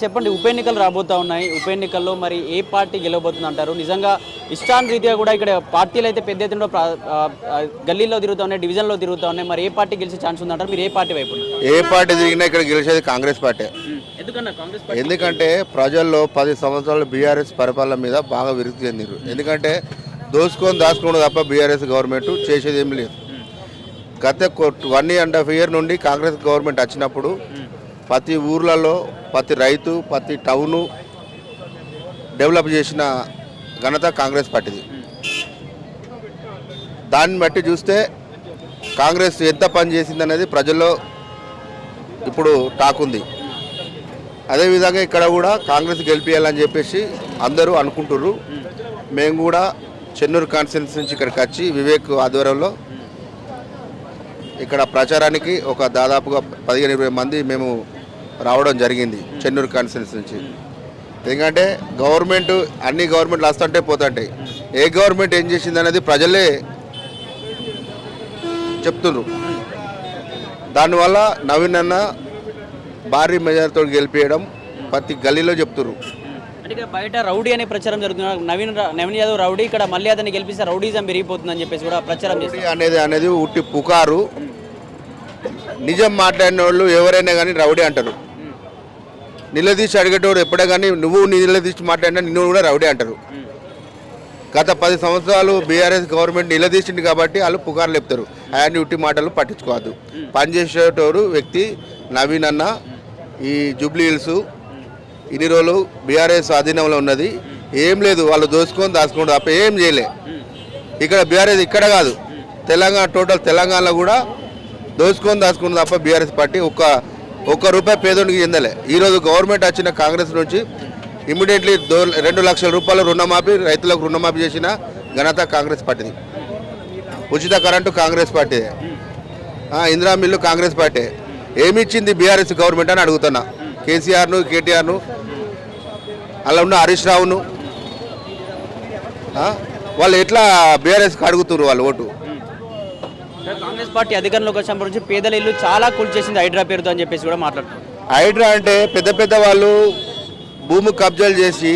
చెప్పండి ఉప ఎన్నికలు రాబోతా ఉన్నాయి. ఉప ఎన్నికల్లో మరి ఏ పార్టీ గెలవబోతుంది అంటారు? నిజంగా ఇష్టాన్ రీతిగా కూడా ఇక్కడ పార్టీలు అయితే పెద్ద ఎత్తున గల్లీలో తిరుగుతూ ఉన్నాయి డివిజన్లో తిరుగుతూ ఉన్నాయి. మరి ఏ పార్టీ గెలిచే ఛాన్స్ ఉందంటారు మీరు ఏ పార్టీ వైపు ఉన్నారు? ఏ పార్టీ తిరిగినా ఇక్కడ గెలిచేది కాంగ్రెస్ పార్టీ. ఎందుకంటే ప్రజల్లో పది సంవత్సరాల బీఆర్ఎస్ పరిపాలన మీద బాగా విరుక్తి చెందిరు ఎందుకంటే దోసుకొని దాచుకోవడం తప్ప బీఆర్ఎస్ గవర్నమెంట్ చేసేది ఏం లేదు. గత వన్ అండ్ హాఫ్ ఇయర్ నుండి కాంగ్రెస్ గవర్నమెంట్ వచ్చినప్పుడు ప్రతి ఊర్లలో ప్రతి రైతు ప్రతి టౌను డెవలప్ చేసిన ఘనత కాంగ్రెస్ పార్టీది. దాన్ని బట్టి చూస్తే కాంగ్రెస్ ఎంత పని చేసింది అనేది ప్రజల్లో ఇప్పుడు టాక్ ఉంది. అదేవిధంగా ఇక్కడ కూడా కాంగ్రెస్ గెలిపించాలని చెప్పేసి అందరూ అనుకుంటున్నారు మేము కూడా చెన్నూరు కాన్స్టిట్యున్సీ నుంచి ఇక్కడికి వచ్చి వివేక్ ఆధ్వర్యంలో ఇక్కడ ప్రచారానికి ఒక దాదాపుగా పదిహేను ఇరవై మంది మేము రావడం జరిగింది చెన్నూరు కాన్స్టిట్యున్సీ నుంచి. ఎందుకంటే గవర్నమెంట్ అన్ని గవర్నమెంట్లు వస్తుంటే పోతుంటాయి. ఏ గవర్నమెంట్ ఏం చేసింది అనేది ప్రజలే చెప్తున్నారు. దానివల్ల నవీన్ అన్న భారీ మెజార్టీతో గెలిపేయడం ప్రతి గల్లీలో చెప్తున్నారు. అంటే బయట రౌడీ అనే ప్రచారం జరుగుతుంది నవీన్ నవీన్ యాదవ్ రౌడీ ఇక్కడ మళ్ళీ అతన్ని గెలిపిస్తే రౌడీజం పెరిగిపోతుందని చెప్పేసి కూడా ప్రచారం చేస్తారు అనేది అనేది ఉట్టి పుకారు. నిజం మాట్లాడిన వాళ్ళు ఎవరైనా కానీ రౌడీ అంటారు. నిలదీసి అడిగేటోడు ఎప్పుడే కానీ నువ్వు నిలదీసి మాట్లాడినా నిన్ను కూడా రౌడీ అంటారు. గత పది సంవత్సరాలు బీఆర్ఎస్ గవర్నమెంట్ నిలదీసింది కాబట్టి వాళ్ళు పుకార్లు చెప్తారు ఆయన ఉట్టి మాటలు పట్టించుకోవద్దు. పనిచేసేటోడు వ్యక్తి నవీన్ అన్న ఈ జూబ్లీ హిల్స్ ఇన్ని రోజులు బీఆర్ఎస్ అధీనంలో ఉన్నది. ఏం లేదు వాళ్ళు దోసుకొని దాచుకోండి తప్ప ఏం చేయలే. ఇక్కడ బీఆర్ఎస్ ఇక్కడ కాదు. తెలంగాణ టోటల్ తెలంగాణలో కూడా దోసుకొని దాచుకుని తప్ప బీఆర్ఎస్ పార్టీ ఒక్క ఒక్క రూపాయి పేదోనికి చెందలే. ఈరోజు గవర్నమెంట్ వచ్చిన కాంగ్రెస్ నుంచి ఇమ్మీడియట్లీ రెండు లక్షల రూపాయలు రుణమాఫీ రైతులకు రుణమాఫీ చేసిన ఘనత కాంగ్రెస్ పార్టీది. ఉచిత కరెంటు కాంగ్రెస్ పార్టీ ఇందిరా మిల్లు కాంగ్రెస్ పార్టీ. ఏమి ఇచ్చింది బీఆర్ఎస్ గవర్నమెంట్ అని అడుగుతున్నా. కేసీఆర్ను కేటీఆర్ను అలా ఉన్న హరీష్ రావును వాళ్ళు ఎట్లా బీఆర్ఎస్కి అడుగుతున్నారు వాళ్ళు ఓటు? కాంగ్రెస్ పార్టీ అధికారంలోకి వచ్చినప్పటి నుంచి పేదల ఇల్లు చాలా కూల్చేసింది హైడ్రా పేరుతో అని చెప్పేసి కూడా మాట్లాడుతున్నారు. హైడ్రా అంటే పెద్ద పెద్ద వాళ్ళు భూమి కబ్జాలు చేసి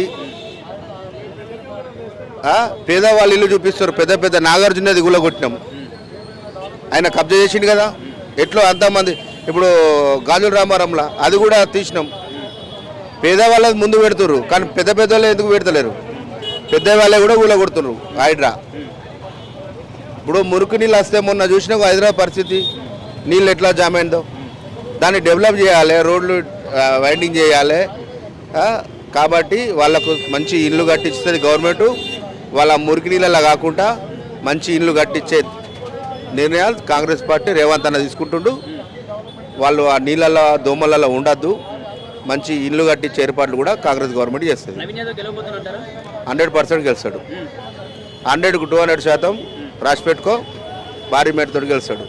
పేదవాళ్ళు ఇల్లు చూపిస్తారు. పెద్ద పెద్ద నాగార్జున దిగులో కొట్టినాం ఆయన కబ్జా చేసిండు కదా. ఎట్లో అంతమంది ఇప్పుడు గాజుల రామారంలా అది కూడా తీసినాం. పేదవాళ్ళది ముందు పెడుతుర్రు కానీ పెద్ద పెద్దవాళ్ళు ఎందుకు పెడతలేరు? పెద్దవాళ్ళే కూడా ఊళ్ళో హైడ్రా. ఇప్పుడు మురికి నీళ్ళు వస్తే మొన్న చూసినా హైదరాబాద్ పరిస్థితి. నీళ్ళు ఎట్లా జామ్ అయిందో? దాన్ని డెవలప్ చేయాలి రోడ్లు వైండింగ్ చేయాలి. కాబట్టి వాళ్ళకు మంచి ఇల్లు కట్టిస్తుంది గవర్నమెంట్. వాళ్ళ మురికి నీళ్ళలా కాకుండా మంచి ఇల్లు కట్టించే నిర్ణయాలు కాంగ్రెస్ పార్టీ రేవంత్ అన్న తీసుకుంటుండు. వాళ్ళు ఆ నీళ్ళల్లో దోమలలో ఉండద్దు. మంచి ఇల్లు కట్టించే ఏర్పాట్లు కూడా కాంగ్రెస్ గవర్నమెంట్ చేస్తుంది. హండ్రెడ్ పర్సెంట్ గెలుస్తాడు. హండ్రెడ్కు టూ హండ్రెడ్ శాతం రాసి పెట్టుకో. భారీ మేటతో గెలుస్తాడు